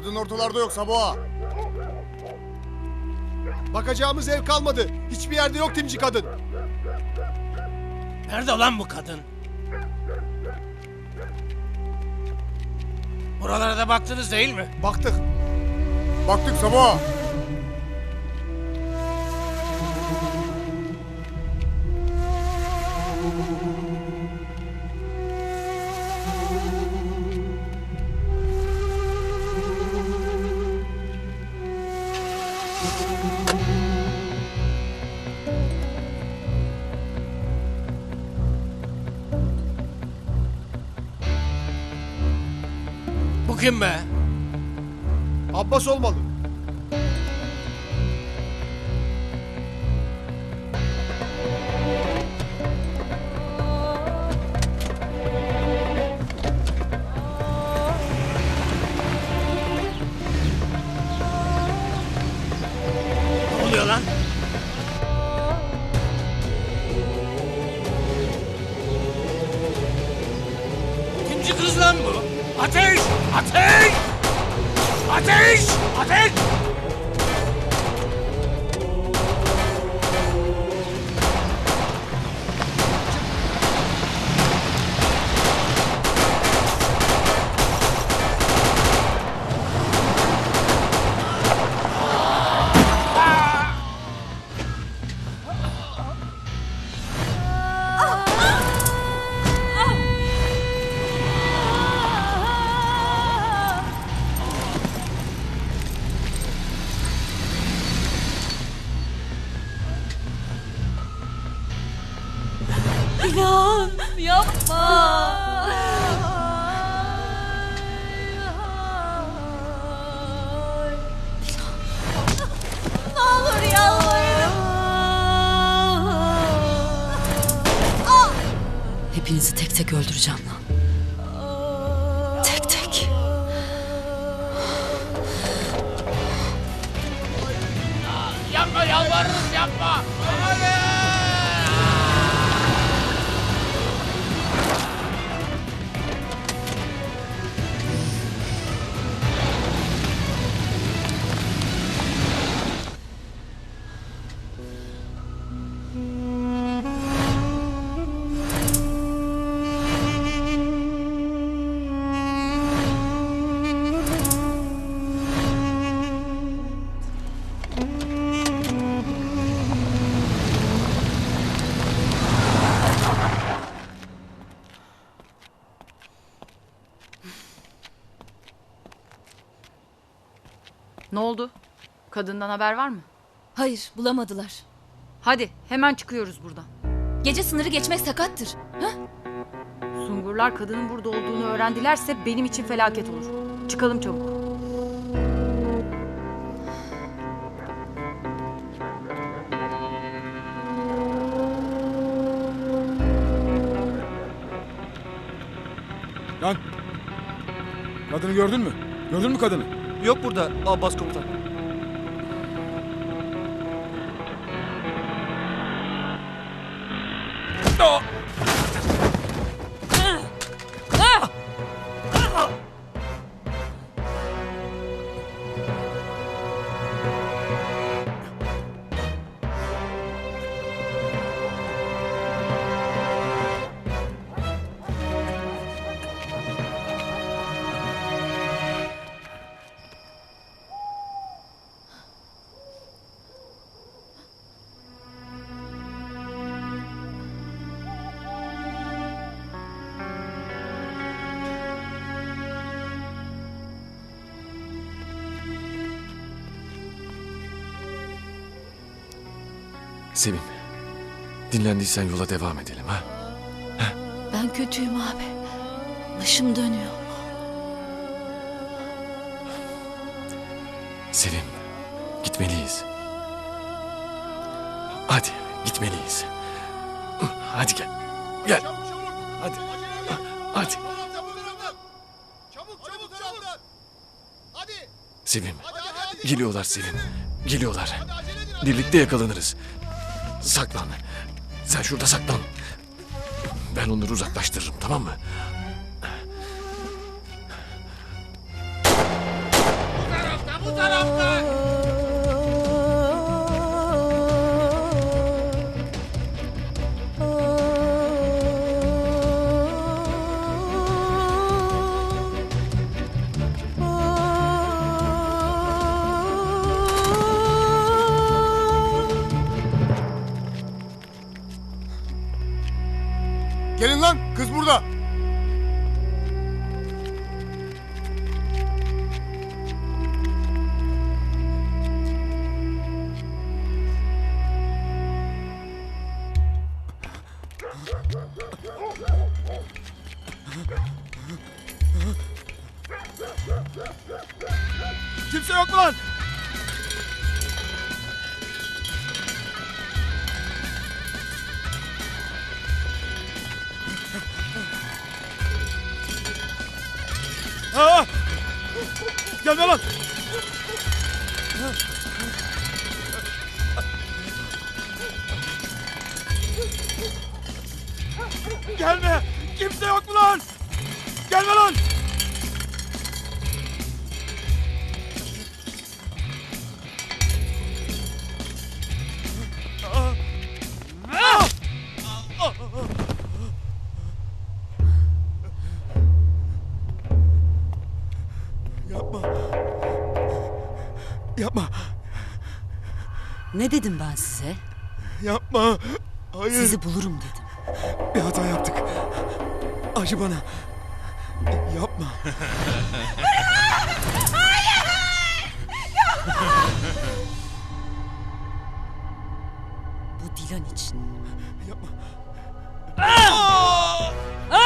Kadın ortalarda yok Saboğa. Bakacağımız ev kalmadı. Hiçbir yerde yok timci kadın. Nerede lan bu kadın? Buralara da baktınız değil mi? Baktık. Baktık Saboğa. Kim be? Abbas olmalı. Ne oluyor lan? Kimci kız lan bu? Ateş! Ateş! Ateş! Ateş! İnan yapma. Ne olur yalvarırım. Hepinizi tek tek öldüreceğim lan. Ne oldu? Kadından haber var mı? Hayır bulamadılar. Hadi hemen çıkıyoruz buradan. Gece sınırı geçmek sakattır. Ha? Sungurlar kadının burada olduğunu öğrendilerse benim için felaket olur. Çıkalım çabuk. Lan. Kadını gördün mü? Gördün mü kadını? Yok burada Abbas komutan. Sevim. Dinlendiysen yola devam edelim ha. Ben kötüyüm abi. Başım dönüyor. Sevim. Gitmeliyiz. Hadi gitmeliyiz. Hadi gel. Gel. Hadi. Hadi. Çabuk çabuk çabuk. Hadi. Sevim. Geliyorlar Sevim. Geliyorlar. Birlikte yakalanırız. Saklan. Sen şurada saklan. Ben onları uzaklaştırırım tamam mı? Gelin lan kız burada. Kimse yok mu lan? Aa! Gelme lan! Gelme! Kimse yok mu lan? Gelme lan! Ne dedim ben size? Yapma. Hayır. Sizi bulurum dedim. Bir hata yaptık. Acı bana. Yapma. Hayır! Yapma! Bu Dilan için. Yapma. Ah! Aa! Aa!